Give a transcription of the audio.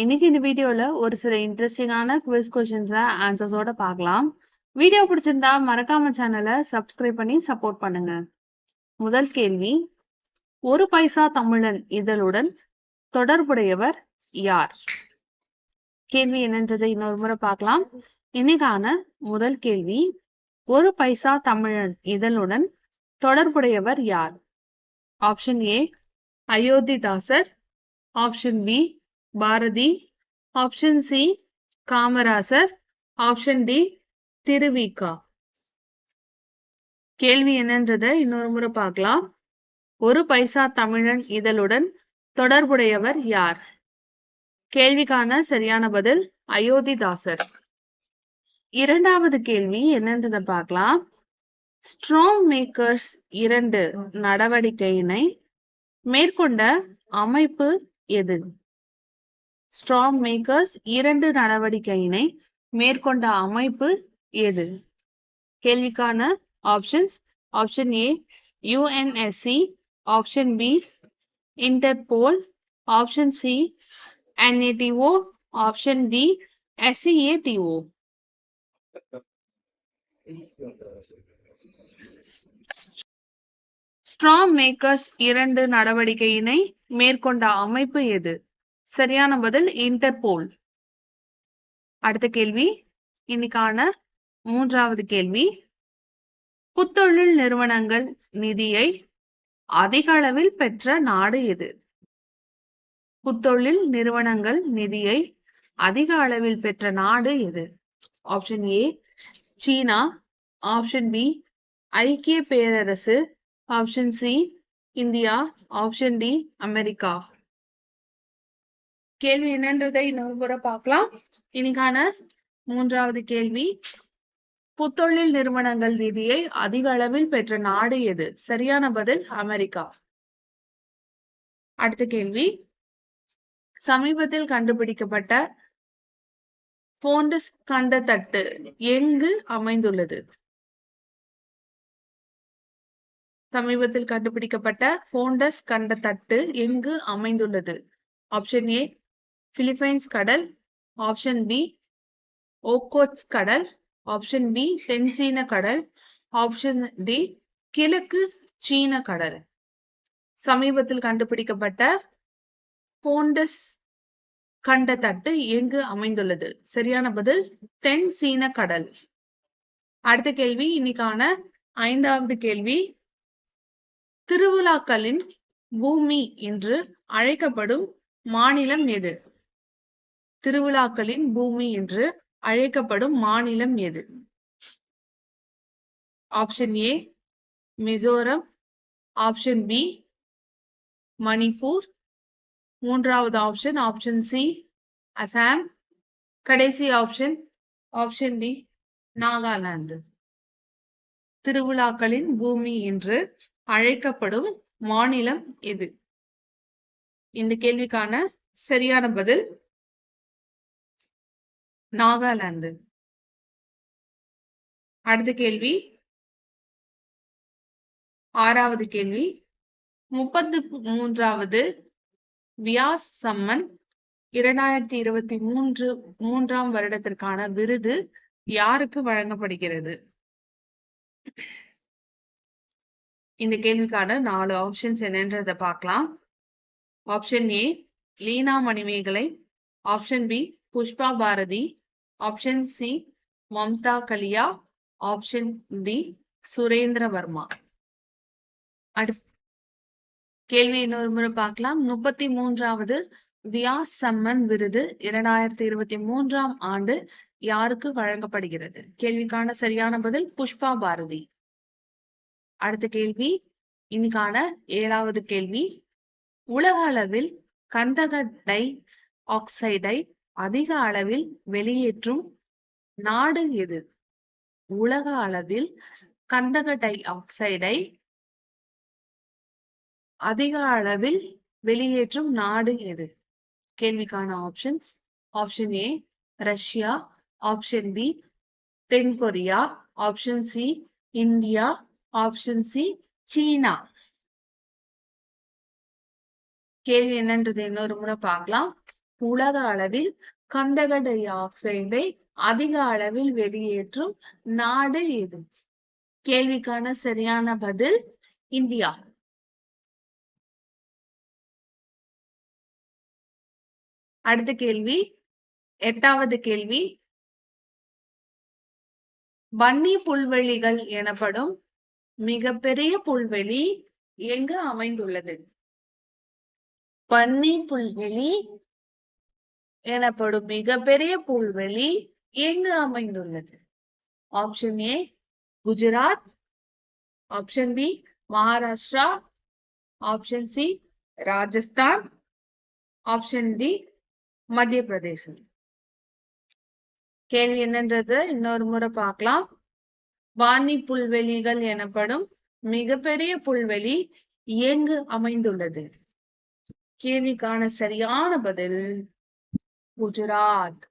இன்னைக்கு இந்த வீடியோல ஒரு சில இன்ட்ரெஸ்டிங்கான குவிஸ் கொஸ்டின்ஸை ஆன்சர்ஸோட பார்க்கலாம். வீடியோ பிடிச்சிருந்தா மறக்காம சேனலை சப்ஸ்கிரைப் பண்ணி சப்போர்ட் பண்ணுங்க. முதல் கேள்வி ஒரு பைசா தமிழன் இதழுடன் தொடர்புடையவர் யார்? கேள்வி என்னன்றதை இன்னொரு முறை பார்க்கலாம். இன்னைக்கான முதல் கேள்வி ஒரு பைசா தமிழன் இதழுடன் தொடர்புடையவர் யார்? Option A Ayothidasar. Option B Bharathi option C Kamarajar option D Thiru Vi Ka கேள்வி என்னன்றதை இன்னொரு முறை பார்க்கலாம். ஒரு பைசா தமிழன் இதழுடன் தொடர்புடையவர் யார்? கேள்விக்கான சரியான பதில் அயோத்திதாசர். இரண்டாவது கேள்வி என்னன்றதை பார்க்கலாம். ஸ்ட்ராங் மேக்கர்ஸ் இரண்டு நடவடிக்கையினை மேற்கொண்ட அமைப்பு எது? ஸ்ட்ராங் மேக்கர்ஸ் இரண்டு நடவடிக்கையினை மேற்கொண்ட அமைப்பு எது? கேள்விக்கான options option A UNSC option B Interpol option C NATO option D SEATO strong makers இரண்டு நடவடிக்கையினை மேற்கொண்ட அமைப்பு எது? சரியான பதில் இன்டர்போல் அடுத்த கேள்வி. இன்னைக்கான மூன்றாவது கேள்வி. புத்தொழில் நிறுவனங்கள் நிதியை அதிக அளவில் பெற்ற நாடு எது? புத்தொழில் நிறுவனங்கள் நிதியை அதிக அளவில் பெற்ற நாடு எது? Option A China. Option B ஐக்கிய பேரரசு. Option C India. Option D America. கேள்வி என்னன்றதை இன்னொரு முறை பார்க்கலாம். இன்னைக்கான மூன்றாவது கேள்வி. புத்தொழில் நிறுவனங்கள் நிதியை அதிக அளவில் பெற்ற நாடு எது? சரியான பதில் அமெரிக்கா. அடுத்த கேள்வி. சமீபத்தில் கண்டுபிடிக்கப்பட்ட போண்டஸ் கண்டத்தட்டு எங்கு அமைந்துள்ளது? சமீபத்தில் கண்டுபிடிக்கப்பட்ட போண்டஸ் கண்ட தட்டு எங்கு அமைந்துள்ளது? ஆப்ஷன் ஏ பிலிப்பைன்ஸ் கடல் ஆப்ஷன் பி ஓகோட்ஸ் கடல் ஆப்ஷன் பி தென்சீன கடல் ஆப்ஷன் டி கிழக்கு சீன கடல். சமீபத்தில் கண்டுபிடிக்கப்பட்ட போண்டஸ் கண்ட தட்டு எங்கு அமைந்துள்ளது? சரியான பதில் தென் சீன கடல். அடுத்த கேள்வி இன்னைக்கான ஐந்தாவது கேள்வி. திருவிழாக்களின் பூமி என்று அழைக்கப்படும் மாநிலம் எது? திருவிழாக்களின் பூமி என்று அழைக்கப்படும் மாநிலம் எது? Option A Mizoram. Option B Manipur. மூன்றாவது ஆப்ஷன் ஆப்ஷன் சி அசாம். கடைசி ஆப்ஷன் ஆப்ஷன் டி நாகாலாந்து. திருவிழாக்களின் பூமி என்று அழைக்கப்படும் மாநிலம் எது? இந்த கேள்விக்கான சரியான பதில் நாகாலாந்து. அடுத்த கேள்வி. ஆறாவது கேள்வி. முப்பத்து மூன்றாவது வியாஸ் சம்மன் இரண்டாயிரத்தி இருபத்தி மூன்று மூன்றாம் வருடத்திற்கான விருது யாருக்கு வழங்கப்படுகிறது? இந்த கேள்விக்கான நாலு ஆப்ஷன்ஸ் என்னன்றத பார்க்கலாம். Option A Leena Manimekalai. Option B Pushpa Bharathi. Option C Mamta Kalia option D Surendra Verma கேள்வி இன்னொரு முறை பார்க்கலாம். முப்பத்தி மூன்றாவது வியாஸ் சம்மன் விருது இரண்டாயிரத்தி இருபத்தி மூன்றாம் ஆண்டு யாருக்கு வழங்கப்படுகிறது? கேள்விக்கான சரியான பதில் புஷ்பா பாரதி அடுத்த கேள்வி இன்னைக்கான ஏழாவது கேள்வி. உலக அளவில் கந்தக டை ஆக்சைடை அதிக அளவில் வெளியேற்றும் நாடு எது? உலக அளவில் கந்தக டை ஆக்சைடை அதிக அளவில் வெளியேற்றும் நாடு எது? கேள்விக்கான options. Option A Russia. Option B then Korea. Option C India. Option C சீனா. கேள்வி என்னன்றது இன்னொரு முறை பார்க்கலாம். உலக அளவில் கந்தக டை ஆக்சைடை அதிக அளவில் வெளியேற்றும் நாடு எது? கேள்விக்கான சரியான பதில் இந்தியா. அடுத்த கேள்வி எட்டாவது கேள்வி. வன்னி புல்வெளிகள் எனப்படும் மிகப்பெரிய புல்வெளி எங்கு அமைந்துள்ளது? பன்னி புல்வெளி எனப்படும் மிகப்பெரிய புல்வெளி எங்கு அமைந்துள்ளது? Option A Gujarat option B Maharashtra option C Rajasthan option D மத்திய பிரதேசம் கேள்வி என்னன்றது? இன்னொரு முறை பார்க்கலாம். வாணி புல்வெளிகள் எனப்படும் மிகப்பெரிய புல்வெளி எங்கு அமைந்துள்ளது? கேள்விக்கான சரியான பதில் குஜராத்